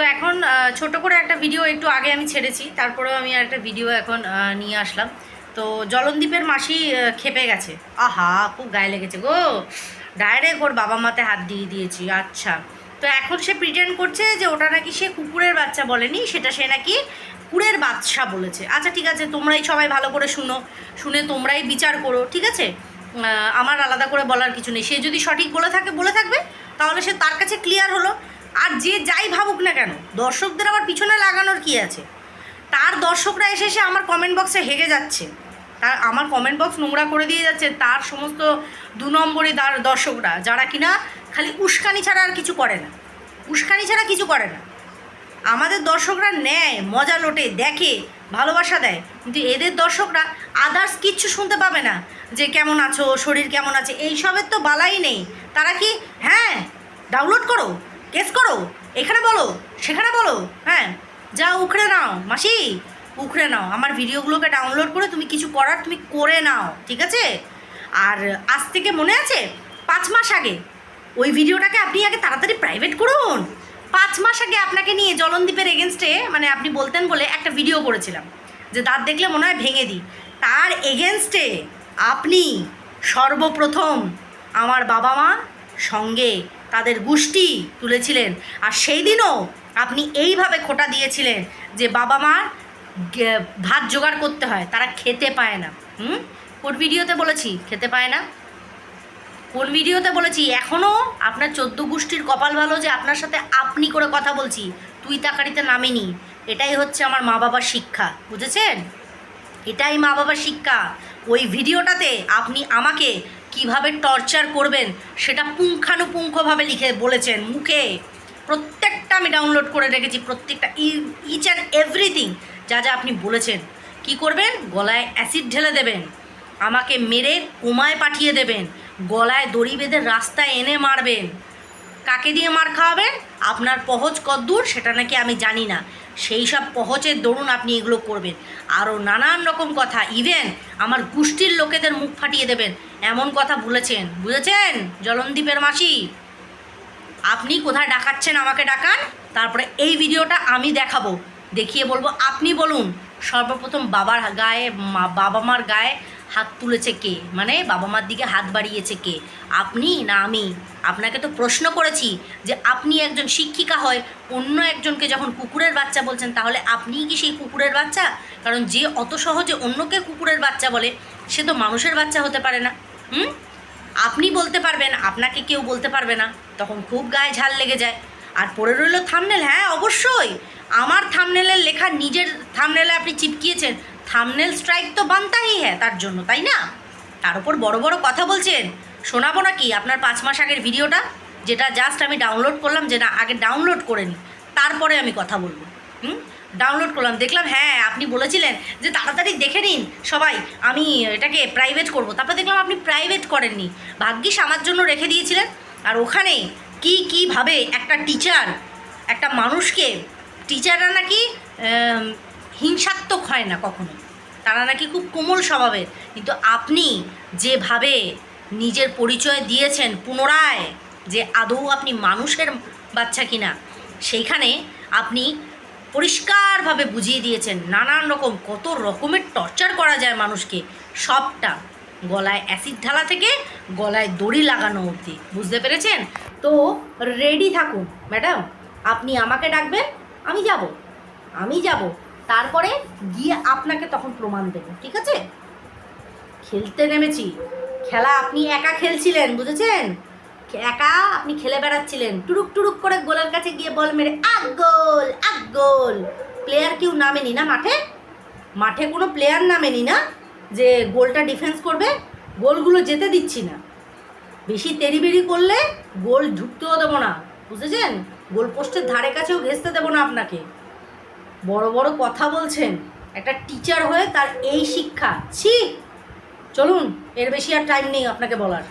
তো এখন ছোট করে একটা ভিডিও একটু আগে আমি ছেড়েছি, তারপরেও আমি আর একটা ভিডিও এখন নিয়ে আসলাম। তো জলনদীপের মাসি খেপে গেছে। আহা, খুব গায়ে লেগেছে গো। ডাইরেক্ট ওর বাবা মাতে হাত দিয়ে দিয়েছি আচ্ছা। তো এখন সে প্রিটেন্ড করছে যে ওটা নাকি সে কুকুরের বাচ্চা বলেনি, সেটা সে নাকি কুকুরের বাচ্চা বলেছে। আচ্ছা ঠিক আছে, তোমরাই সবাই ভালো করে শুনো। শুনে তোমরাই বিচার করো, ঠিক আছে? আমার আলাদা করে বলার কিছু নেই। সে যদি সঠিক বলে থাকে, বলে থাকবে, তাহলে সে তার কাছে ক্লিয়ার হলো। আর যে যাই ভাবুক না কেন, দর্শকদের আবার পিছনে লাগানোর কি আছে? তার দর্শকরা এসে এসে আমার কমেন্ট বক্সে হেগে যাচ্ছে। তার, আমার কমেন্ট বক্স নোংরা করে দিয়ে যাচ্ছে তার সমস্ত দু নম্বরে তার দর্শকরা, যারা কিনা খালি উস্কানি ছাড়া আর কিছু করে না। উস্কানি ছাড়া কিছু করে না। আমাদের দর্শকরা নেয়, মজা লোটে, দেখে, ভালোবাসা দেয়। কিন্তু এদের দর্শকরা আদার্স কিচ্ছু শুনতে পাবে না যে কেমন আছো, শরীর কেমন আছে, এইসবের তো বালাই নেই। তারা কি হ্যাঁ ডাউনলোড করো। কেস করো, এখানে বলো, সেখানে বলো হ্যাঁ। যা উখড়ে নাও। মাসি, উখড়ে নাও। আমার ভিডিওগুলোকে ডাউনলোড করে তুমি কিছু করার তুমি করে নাও, ঠিক আছে? আর আজ থেকে মনে আছে? পাঁচ মাস আগে ওই ভিডিওটাকে আপনি আগে তাড়াতাড়ি প্রাইভেট করুন। পাঁচ মাস আগে আপনাকে নিয়ে জলনদীপের এগেনস্টে মানে আপনি বলতেন বলে একটা ভিডিও করেছিলাম। যে দাঁত দেখলে মনে হয় ভেঙে দিই। তার এগেনস্টে আপনি সর্বপ্রথম আমার বাবা মা সঙ্গে তাদের গোষ্ঠী তুলেছিলেন। আর সেই দিনও আপনি এইভাবে খোটা দিয়েছিলেন যে বাবা মার ভাত জোগাড় করতে হয়, তারা খেতে পায় না। হুম? কোন ভিডিওতে বলেছি? খেতে পায় না। কোন ভিডিওতে বলেছি? এখনও আপনার চোদ্দ গোষ্ঠীর কপাল ভালো যে আপনার সাথে আপনি করে কথা বলছি, তুই তাকারিতে নামেনি। এটাই হচ্ছে আমার মা বাবার শিক্ষা, বুঝেছেন? এটাই মা বাবার শিক্ষা। ওই ভিডিওটাতে আপনি আমাকে কীভাবে টর্চার করবেন সেটা পুঙ্খানুপুঙ্খভাবে লিখে বলেছেন মুখে। প্রত্যেকটা আমি ডাউনলোড করে রেখেছি, প্রত্যেকটা ইচ অ্যান্ড এভরিথিং যা যা আপনি বলেছেন। কি করবেন? গলায় অ্যাসিড ঢেলে দেবেন, আমাকে মেরে কোমায় পাঠিয়ে দেবেন, গলায় দড়ি বেঁধে রাস্তায় এনে মারবেন। কাকে দিয়ে মার খাওয়াবেন? আপনার পহজ কদ্দূর, সেটা নাকি আমি জানি না। সেই সব পহচের দরুন আপনি এগুলো করবেন। আরও নানান রকম কথা। ইভেন আমার গোষ্ঠীর লোকেদের মুখ ফাটিয়ে দেবেন। এমন কথা বলেছেন। বুঝেছেন? জলনদীপের মাসি? আপনি কোথায় ডাকাচ্ছেন আমাকে ডাকান? তারপরে এই ভিডিওটা আমি দেখাবো। দেখিয়ে বলব, আপনি বলুন, সর্বপ্রথম বাবার গায়ে বাবা মার গায়ে হাত তুলেছে কে? মানে বাবা মার দিকে হাত বাড়িয়েছে কে? আপনি না আমি? আপনাকে তো প্রশ্ন করেছি যে আপনি একজন শিক্ষিকা হয়, অন্য একজনকে যখন কুকুরের বাচ্চা বলছেন, তাহলে আপনিই কি সেই কুকুরের বাচ্চা? কারণ যে অত সহজে অন্যকে কুকুরের বাচ্চা বলে, সে তো মানুষের বাচ্চা হতে পারে না। হুম? আপনি বলতে পারবেন, আপনাকে কেউ বলতে পারবে না। তখন খুব গায়ে ঝাল লেগে যায়। আর পড়ে রইল থামনেল হ্যাঁ অবশ্যই। আমার থামনেলের লেখা, নিজের থামনেলে আপনি চিপকিয়েছেন। থামনেল স্ট্রাইক তো বানতাই হ্যাঁ তার জন্য, তাই না? তার উপর বড় বড় কথা বলছেন। শোনাবো নাকি আপনার পাঁচ মাস আগের ভিডিওটা? যেটা জাস্ট আমি ডাউনলোড করলাম যে না আগে ডাউনলোড করে নিই তারপরে আমি কথা বলব। হুম? ডাউনলোড করলাম, দেখলাম হ্যাঁ আপনি বলেছিলেন যে তাড়াতাড়ি দেখে নিন সবাই, আমি এটাকে প্রাইভেট করব। তারপর দেখলাম আপনি প্রাইভেট করেননি। ভাগ্যিস আমার জন্য রেখে দিয়েছিলেন। আর ওখানে কি, কীভাবে একটা টিচার একটা মানুষকে টিচাররা নাকি হিংসাত্মক হয় না কখনো। তারা নাকি খুব কোমল স্বভাবের। কিন্তু আপনি যেভাবে নিজের পরিচয় দিয়েছেন পুনরায় যে আদৌ আপনি মানুষের বাচ্চা কিনা, সেইখানে আপনি পরিষ্কারভাবে বুঝিয়ে দিয়েছেন নানান রকম কত রকমের টর্চার করা যায় মানুষকে। সবটা গলায় অ্যাসিড ঢালা থেকে গলায় দড়ি লাগানো অবধি। বুঝতে পেরেছেন? তো রেডি থাকুন ম্যাডাম আপনি আমাকে ডাকবেন, আমি যাব। আমি যাব। তারপরে গিয়ে আপনাকে তখন প্রমাণ দেব, ঠিক আছে? খেলতে নেমেছি। খেলা, আপনি একা খেলছিলেন, বুঝেছেন? একা আপনি খেলে বেড়াচ্ছিলেন। টুরুক টুরুক করে গোলের কাছে গিয়ে বল মেরে, আগ গোল আগ গোল। প্লেয়ার কেউ নামেনি না মাঠে? মাঠে কোনো প্লেয়ার নামেনি না যে গোলটা ডিফেন্স করবে? গোলগুলো যেতে দিচ্ছি না। বেশি তেড়িবেড়ি করলে গোল ঢুকতেও দেবো না, বুঝেছেন? গোল পোস্টের ধারে কাছেও ঘেসতে দেবো না আপনাকে। বড় বড় কথা বলছেন। একটা টিচার হয়ে তার এই শিক্ষা, ছি! চলুন, এর বেশি আর টাইম নেই আপনাকে বলার।